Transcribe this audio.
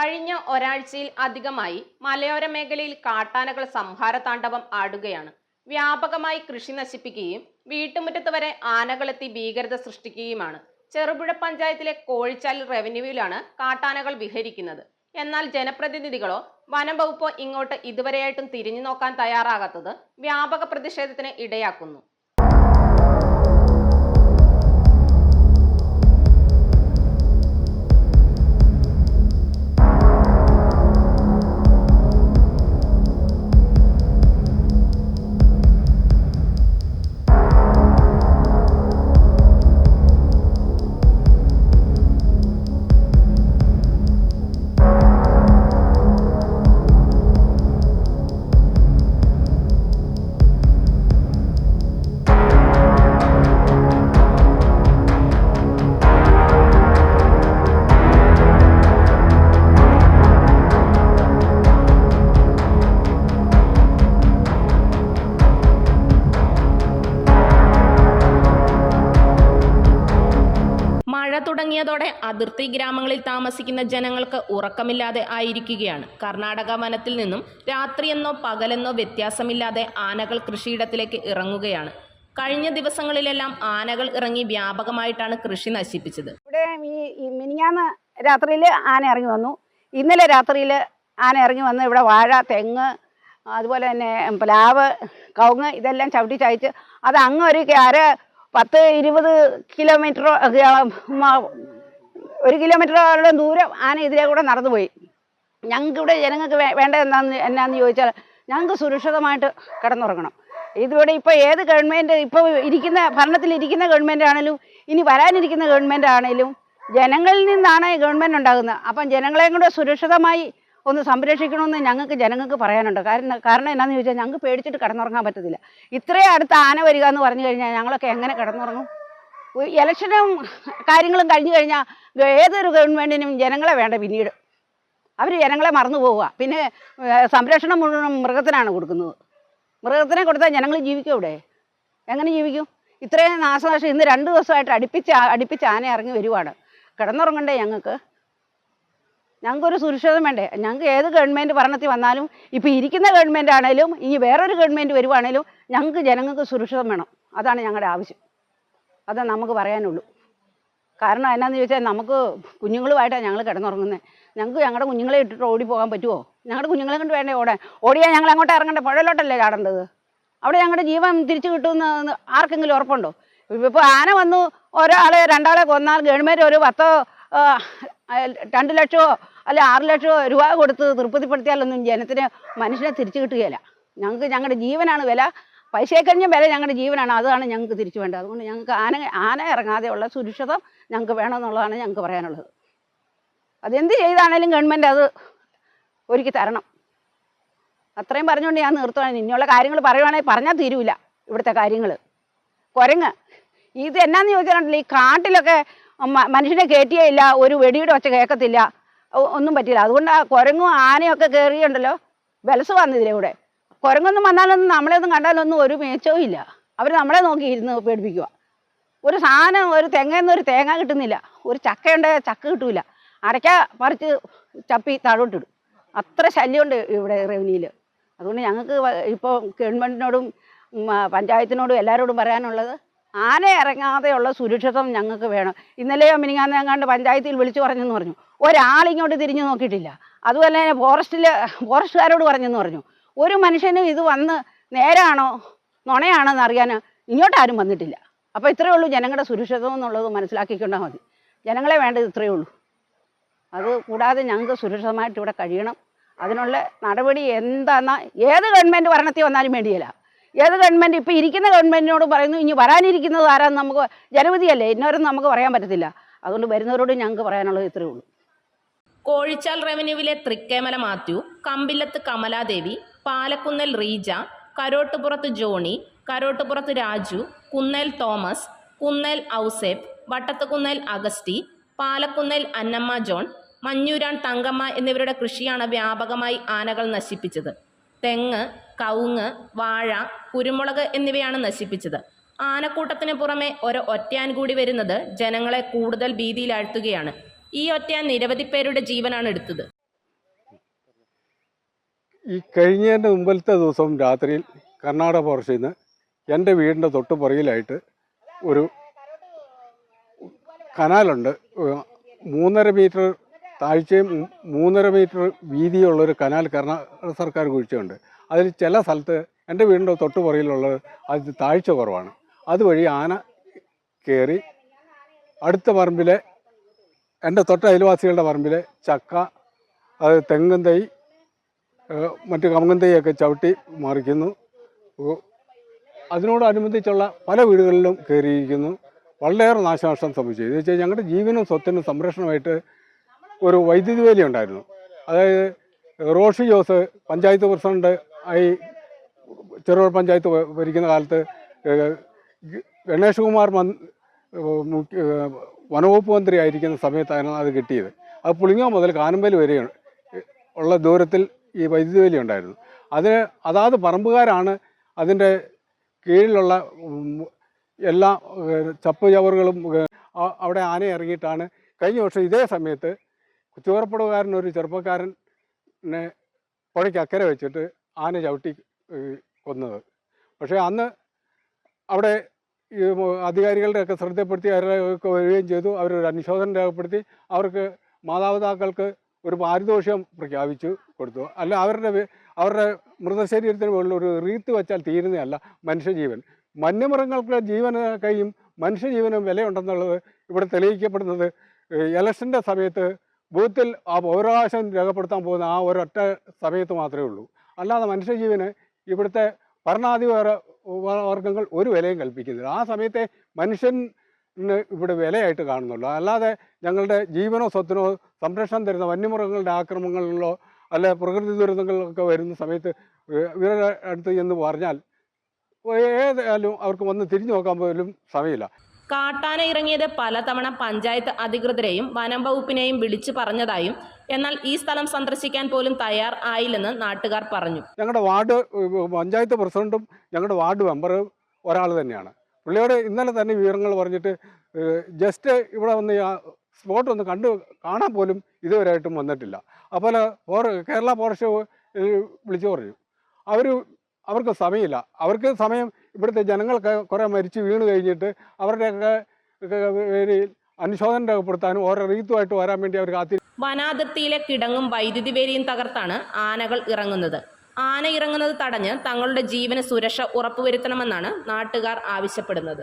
കഴിഞ്ഞ ഒരാഴ്ചയിൽ അധികമായി മലയോര മേഖലയിൽ കാട്ടാനകൾ സംഹാരതാണ്ഡവം ആടുകയാണ്. വ്യാപകമായി കൃഷി നശിപ്പിക്കുകയും വീട്ടുമുറ്റത്ത് വരെ ആനകളെത്തി ഭീകരത സൃഷ്ടിക്കുകയുമാണ്. ചെറുപുഴ പഞ്ചായത്തിലെ കോഴിച്ചാൽ റവന്യൂവിലാണ് കാട്ടാനകൾ വിഹരിക്കുന്നത്. എന്നാൽ ജനപ്രതിനിധികളോ വനം വകുപ്പോ ഇങ്ങോട്ട് ഇതുവരെയായിട്ടും തിരിഞ്ഞു നോക്കാൻ തയ്യാറാകാത്തത് വ്യാപക പ്രതിഷേധത്തിന് ഇടയാക്കുന്നു. തുടങ്ങിയതോടെ അതിർത്തി ഗ്രാമങ്ങളിൽ താമസിക്കുന്ന ജനങ്ങൾക്ക് ഉറക്കമില്ലാതെ ആയിരിക്കുകയാണ്. കർണാടക വനത്തിൽ നിന്നും രാത്രിയെന്നോ പകലെന്നോ വ്യത്യാസമില്ലാതെ ആനകൾ കൃഷിയിടത്തിലേക്ക് ഇറങ്ങുകയാണ്. കഴിഞ്ഞ ദിവസങ്ങളിലെല്ലാം ആനകൾ ഇറങ്ങി വ്യാപകമായിട്ടാണ് കൃഷി നശിപ്പിച്ചത്. ഇവിടെ ഈ മിനിഞ്ഞാന്ന് രാത്രിയിൽ ആന ഇറങ്ങി വന്നു. ഇന്നലെ രാത്രിയിൽ ആന ഇറങ്ങി വന്ന് ഇവിടെ വാഴ തെങ്ങ് അതുപോലെ തന്നെ പ്ലാവ് കവുങ്ങ് ഇതെല്ലാം ചവിട്ടി ചായച്ച് അത് അങ്ങ് ഒരു അര പത്ത് ഇരുപത് കിലോമീറ്റർ ഒരു കിലോമീറ്ററോളം ദൂരം ആന ഇതിലേ കൂടെ നടന്നുപോയി. ഞങ്ങൾക്ക് ഇവിടെ ജനങ്ങൾക്ക് വേ- വേണ്ടത് എന്താന്ന് എന്നാന്ന് ചോദിച്ചാൽ ഞങ്ങൾക്ക് സുരക്ഷിതമായിട്ട് കിടന്നുറങ്ങണം. ഇതിവിടെ ഇപ്പോൾ ഏത് ഗവൺമെന്റ് ഇപ്പോൾ ഇരിക്കുന്ന ഭരണത്തിൽ ഇരിക്കുന്ന ഗവൺമെന്റ് ആണെങ്കിലും ഇനി വരാനിരിക്കുന്ന ഗവൺമെന്റ് ആണെങ്കിലും ജനങ്ങളിൽ നിന്നാണ് ഗവൺമെന്റ് ഉണ്ടാകുന്നത്. അപ്പം ജനങ്ങളെയും കൂടെ സുരക്ഷിതമായി ഒന്ന് സംരക്ഷിക്കണമെന്ന് ഞങ്ങൾക്ക് ജനങ്ങൾക്ക് പറയാനുണ്ട്. കാരണം കാരണം എന്നാന്ന് ചോദിച്ചാൽ ഞങ്ങൾക്ക് പേടിച്ചിട്ട് കിടന്നുറങ്ങാൻ പറ്റത്തില്ല. ഇത്രയും അടുത്ത് ആന വരിക എന്ന് പറഞ്ഞു കഴിഞ്ഞാൽ ഞങ്ങളൊക്കെ എങ്ങനെ കിടന്നുറങ്ങും? ഇലക്ഷനും കാര്യങ്ങളും കഴിഞ്ഞു കഴിഞ്ഞാൽ ഏതൊരു ഗവൺമെന്റിനും ജനങ്ങളെ വേണ്ട പിന്നീട്. അവർ ജനങ്ങളെ മറന്നു പോവുക. പിന്നെ സംരക്ഷണം മുഴുവൻ മൃഗത്തിനാണ് കൊടുക്കുന്നത്. മൃഗത്തിനെ കൊടുത്താൽ ജനങ്ങൾ ജീവിക്കും ഇവിടെ എങ്ങനെ ജീവിക്കും? ഇത്രയും നാശനാശം ഇന്ന് രണ്ട് ദിവസമായിട്ട് അടുപ്പിച്ച് അടുപ്പിച്ച് ആന ഇറങ്ങി വരുവാണ്. കിടന്നുറങ്ങണ്ടേ ഞങ്ങൾക്ക്? ഞങ്ങൾക്കൊരു സുരക്ഷിതം വേണ്ടേ? ഞങ്ങൾക്ക് ഏത് ഗവൺമെന്റ് ഭരണത്തിൽ വന്നാലും ഇപ്പോൾ ഇരിക്കുന്ന ഗവൺമെന്റ് ആണേലും ഇനി വേറൊരു ഗവൺമെന്റ് വരുവാണേലും ഞങ്ങൾക്ക് ജനങ്ങൾക്ക് സുരക്ഷിതം വേണം. അതാണ് ഞങ്ങളുടെ ആവശ്യം. അതേ നമുക്ക് പറയാനുള്ളൂ. കാരണം എന്നാന്ന് ചോദിച്ചാൽ നമുക്ക് കുഞ്ഞുങ്ങളുമായിട്ടാണ് ഞങ്ങൾ കിടന്നുറങ്ങുന്നത് ഞങ്ങൾക്ക് ഞങ്ങളുടെ കുഞ്ഞുങ്ങളെ ഇട്ടിട്ട് ഓടി പോകാൻ പറ്റുമോ ഞങ്ങളുടെ കുഞ്ഞുങ്ങളെ കൊണ്ട് വേണ്ടേ ഓടാൻ? ഓടിയാൽ ഞങ്ങൾ അങ്ങോട്ട് ഇറങ്ങണ്ട? പുഴയിലോട്ടല്ലേ ചാടേണ്ടത്? അവിടെ ഞങ്ങളുടെ ജീവൻ തിരിച്ചു കിട്ടുമെന്ന് ആർക്കെങ്കിലും ഉറപ്പുണ്ടോ? ഇപ്പോൾ ആന വന്നു ഒരാളെ രണ്ടാളെ കൊന്നാൽ ഗവൺമെന്റ് ഒരു പത്തോ രണ്ട് ലക്ഷമോ അല്ലെ ആറ് ലക്ഷമോ രൂപ കൊടുത്ത് തൃപ്തിപ്പെടുത്തിയാലൊന്നും ജനത്തിന് മനുഷ്യനെ തിരിച്ചു കിട്ടുകയില്ല. ഞങ്ങൾക്ക് ഞങ്ങളുടെ ജീവനാണ് വില. പൈസയെക്കഴിഞ്ഞ വില ഞങ്ങളുടെ ജീവനാണ്. അതാണ് ഞങ്ങൾക്ക് തിരിച്ചു വേണ്ടത്. അതുകൊണ്ട് ഞങ്ങൾക്ക് ആന ആന ഇറങ്ങാതെയുള്ള സുരക്ഷിതം ഞങ്ങൾക്ക് വേണമെന്നുള്ളതാണ് ഞങ്ങൾക്ക് പറയാനുള്ളത്. അതെന്ത് ചെയ്താണേലും ഗവൺമെന്റ് അത് ഒരുക്കി തരണം. അത്രയും പറഞ്ഞുകൊണ്ട് ഞാൻ നിർത്തുവാണ്. ഇനിയുള്ള കാര്യങ്ങൾ പറയുവാണെങ്കിൽ പറഞ്ഞാൽ തീരൂല ഇവിടുത്തെ കാര്യങ്ങൾ കുരങ്ങ്. ഇത് എന്നാന്ന് ചോദിച്ചിട്ടുണ്ടല്ലോ ഈ കാട്ടിലൊക്കെ മനുഷ്യനെ കയറ്റിയേ ഇല്ല ഒരു വെടിയുടെ ഒച്ച കേൾക്കത്തില്ല ഒന്നും പറ്റില്ല അതുകൊണ്ട് ആ കുരങ്ങും ആനയൊക്കെ കയറിയുണ്ടല്ലോ വിലസ് വന്നതിലെ കൂടെ. കുരങ്ങൊന്നും വന്നാലൊന്നും നമ്മളെയൊന്നും കണ്ടാലൊന്നും ഒരു മേച്ചവും ഇല്ല. അവർ നമ്മളെ നോക്കി ഇരുന്ന് പേടിപ്പിക്കുക ഒരു സാധനം ഒരു തെങ്ങയിൽ ഒരു തേങ്ങ കിട്ടുന്നില്ല. ഒരു ചക്കയുണ്ടെങ്കിൽ ചക്ക കിട്ടൂല. അരയ്ക്ക പറിച്ച് ചപ്പി താഴോട്ടിടും. അത്ര ശല്യമുണ്ട് ഇവിടെ റവന്യൂയിൽ അതുകൊണ്ട് ഞങ്ങൾക്ക് ഇപ്പോൾ ഗവൺമെന്റിനോടും പഞ്ചായത്തിനോടും എല്ലാവരോടും പറയാനുള്ളത് ആന ഇറങ്ങാതെയുള്ള സുരക്ഷിതം ഞങ്ങൾക്ക് വേണം. ഇന്നലെയോ മിനിങ്ങാന്ന് പഞ്ചായത്തിൽ വിളിച്ചു പറഞ്ഞെന്ന് പറഞ്ഞു. ഒരാളിങ്ങോട്ട് തിരിഞ്ഞു നോക്കിയിട്ടില്ല. അതുപോലെ തന്നെ ഫോറസ്റ്റിൽ ഫോറസ്റ്റുകാരോട് പറഞ്ഞെന്ന് പറഞ്ഞു. ഒരു മനുഷ്യനും ഇത് വന്ന് നേരാണോ നുണയാണോ എന്ന് അറിയാൻ ഇങ്ങോട്ട് ആരും വന്നിട്ടില്ല. അപ്പോൾ ഇത്രയേ ഉള്ളൂ ജനങ്ങളുടെ സുരക്ഷിതം എന്നുള്ളത് മനസ്സിലാക്കിക്കൊണ്ടാൽ മതി. ജനങ്ങളെ വേണ്ടത് ഇത്രയേ ഉള്ളൂ. അത് കൂടാതെ ഞങ്ങൾക്ക് സുരക്ഷിതമായിട്ട് ഇവിടെ കഴിയണം. അതിനുള്ള നടപടി എന്താണെന്നാൽ ഏത് ഗവൺമെന്റ് ഭരണത്തിൽ വന്നാലും വേണ്ടിയില്ല. ഏത് ഗവൺമെന്റ് ഇപ്പോൾ ഇരിക്കുന്ന ഗവൺമെന്റിനോട് പറയുന്നു ഇനി വരാനിരിക്കുന്നത് ആരാന്ന് നമുക്ക് ജനവിധിയല്ലേ ഇന്നവരും നമുക്ക് പറയാൻ പറ്റത്തില്ല. അതുകൊണ്ട് വരുന്നവരോട് ഞങ്ങൾക്ക് പറയാനുള്ളത് ഇത്രയേ ഉള്ളൂ. കോഴിച്ചാൽ റവന്യൂവിലെ തൃക്കേമല മാത്യു കമ്പില്ലത്ത് കമലാദേവി പാലക്കുന്നൽ റീജ കരോട്ടുപുറത്ത് ജോണി കരോട്ടുപുറത്ത് രാജു കുന്നേൽ തോമസ് കുന്നേൽ ഔസേപ്പ് വട്ടത്തുകുന്നേൽ അഗസ്റ്റി പാലക്കുന്നേൽ അന്നമ്മ ജോൺ മഞ്ഞൂരാൻ തങ്കമ്മ എന്നിവരുടെ കൃഷിയാണ് വ്യാപകമായി ആനകൾ നശിപ്പിച്ചത്. തെങ്ങ് കവുങ്ങ് വാഴ കുരുമുളക് എന്നിവയാണ് നശിപ്പിച്ചത്. ആനക്കൂട്ടത്തിന് പുറമെ ഒരു ഒറ്റയാൻ കൂടി വരുന്നത് ജനങ്ങളെ കൂടുതൽ ഭീതിയിലാഴ്ത്തുകയാണ്. ഈ ഒറ്റയാൻ നിരവധി പേരുടെ ജീവനാണ് എടുത്തത്. ഈ കഴിഞ്ഞതിന്റെ മുമ്പിലത്തെ ദിവസം രാത്രിയിൽ കർണാടക ഫോറസ്റ്റിൽ നിന്ന് എന്റെ വീടിന്റെ തൊട്ട് പുറകിലായിട്ട് ഒരു കനാലുണ്ട്. മൂന്നര മീറ്റർ താഴ്ചയും മൂന്നര മീറ്റർ വീതിയുള്ളൊരു കനാൽ കർണാടക സർക്കാർ കുഴിച്ചുണ്ട് അതിൽ ചില സ്ഥലത്ത് എന്റെ വീടിന്റെ തൊട്ട് പുറയിലുള്ളത് അത് താഴ്ച കുറവാണ്. അതുവഴി ആന കയറി അടുത്ത പറമ്പിലെ എന്റെ തൊട്ട അയൽവാസികളുടെ പറമ്പിലെ ചക്ക അത് തെങ്ങും തൈ മറ്റ് കമുങ്ങൻ തൈയൊക്കെ ചവിട്ടി മറിക്കുന്നു. അതിനോടനുബന്ധിച്ചുള്ള പല വീടുകളിലും കയറിയിരിക്കുന്നു. വളരെയേറെ നാശനഷ്ടം സംഭവിച്ചു. എന്ന് വെച്ചാൽ ഞങ്ങളുടെ ജീവനും സ്വത്തിനും സംരക്ഷണമായിട്ട് ഒരു വൈദ്യുതി വേലി ഉണ്ടായിരുന്നു. അതായത് റോഷി ജോസ് പഞ്ചായത്ത് പ്രസിഡന്റ് ആയി ചെറുപുഴ പഞ്ചായത്ത് ഭരിക്കുന്ന കാലത്ത് ഗണേഷ് കുമാർ ഏഹ്, വനവകുപ്പ് മന്ത്രി ആയിരിക്കുന്ന സമയത്തായിരുന്നു അത് കിട്ടിയത്. അത് പുളിങ്ങ മുതൽ കാനമ്പൽ വരെ ഉള്ള ദൂരത്തിൽ ഈ വൈദ്യുതി വേലി ഉണ്ടായിരുന്നു. അതിന് അതാത് പറമ്പുകാരാണ് അതിന്റെ കീഴിലുള്ള എല്ലാ ചപ്പ് ചവറുകളും അവിടെ ആന ഇറങ്ങിയിട്ടാണ് കഴിഞ്ഞ വർഷം ഇതേ സമയത്ത് കുച്ചുകറപ്പടവുകാരൻ ഒരു ചെറുപ്പക്കാരനെ പുഴയ്ക്ക് അക്കരെ വെച്ചിട്ട് ആന ചവിട്ടി കൊന്നത്. പക്ഷേ അന്ന് അവിടെ ഈ അധികാരികളുടെയൊക്കെ ശ്രദ്ധപ്പെടുത്തി അവരൊക്കെ വരികയും ചെയ്തു. അവരൊരു അനുശോചനം രേഖപ്പെടുത്തി. അവർക്ക് മാതാപിതാക്കൾക്ക് ഒരു പാരിതോഷികം പ്രഖ്യാപിച്ചു കൊടുത്തു. അല്ല അവരുടെ അവരുടെ മൃതശരീരത്തിന് മുകളിൽ ഒരു റീത്ത് വെച്ചാൽ തീരുന്നതല്ല മനുഷ്യജീവൻ. വന്യമൃഗങ്ങൾക്ക് ജീവനൊക്കെയും മനുഷ്യജീവനും വിലയുണ്ടെന്നുള്ളത് ഇവിടെ തെളിയിക്കപ്പെടുന്നത് ഇലക്ഷന്റെ സമയത്ത് ബൂത്തിൽ ആ പൗരാവകാശം രേഖപ്പെടുത്താൻ പോകുന്ന ആ ഒരൊറ്റ സമയത്ത് മാത്രമേ ഉള്ളൂ. അല്ലാതെ മനുഷ്യജീവന് ഇവിടുത്തെ ഭരണാധികാര വർഗങ്ങൾ ഒരു വിലയും കൽപ്പിക്കുന്നില്ല. ആ സമയത്തെ മനുഷ്യൻ ഇവിടെ വിലയായിട്ട് കാണുന്നുള്ളൂ. അല്ലാതെ ഞങ്ങളുടെ ജീവനോ സ്വത്തിനോ സംരക്ഷണം തരുന്ന വന്യമൃഗങ്ങളുടെ ആക്രമണങ്ങളിലോ അല്ലെ പ്രകൃതി ദുരന്തങ്ങളിലൊക്കെ വരുന്ന സമയത്ത് ഇവ- ഇവരുടെ അടുത്ത് എന്ന് പറഞ്ഞാൽ ഏതായാലും അവർക്ക് വന്ന് തിരിഞ്ഞു നോക്കാൻ പോലും സമയമില്ല. കാട്ടാന ഇറങ്ങിയത് പലതവണ പഞ്ചായത്ത് അധികൃതരെയും വനം വകുപ്പിനെയും വിളിച്ചു പറഞ്ഞതായും എന്നാൽ ഈ സ്ഥലം സന്ദർശിക്കാൻ പോലും തയ്യാർ ആയില്ലെന്ന് നാട്ടുകാർ പറഞ്ഞു. ഞങ്ങളുടെ വാർഡ് പഞ്ചായത്ത് പ്രസിഡന്റും ഞങ്ങളുടെ വാർഡ് മെമ്പറും ഒരാൾ തന്നെയാണ്. പുള്ളിയോട് ഇന്നലെ തന്നെ വിവരങ്ങൾ പറഞ്ഞിട്ട് ജസ്റ്റ് ഇവിടെ വന്ന് സ്പോട്ട് ഒന്ന് കണ്ടു കാണാൻ പോലും ഇതുവരെയായിട്ടും വന്നിട്ടില്ല. അപ്പോൾ കേരള ഫോറസ്റ്റ് വിളിച്ചു പറഞ്ഞു. അവർ അവർക്ക് സമയമില്ല. അവർക്ക് സമയം ഇവിടുത്തെ ജനങ്ങൾക്ക് കുറേ മരിച്ച് വീണ് കഴിഞ്ഞിട്ട് അവരുടെയൊക്കെ പേരിൽ രേഖപ്പെടുത്താനും ഓരോ റീത്തുമായിട്ട് വരാൻ വേണ്ടി അവർ കാത്തി വനാതിർത്തിയിലെ കിടങ്ങും വൈദ്യുതി വേലിയും തകർത്താണ് ആനകൾ ഇറങ്ങുന്നത്. ആന ഇറങ്ങുന്നത് തടഞ്ഞ് തങ്ങളുടെ ജീവന സുരക്ഷ ഉറപ്പുവരുത്തണമെന്നാണ് നാട്ടുകാർ ആവശ്യപ്പെടുന്നത്.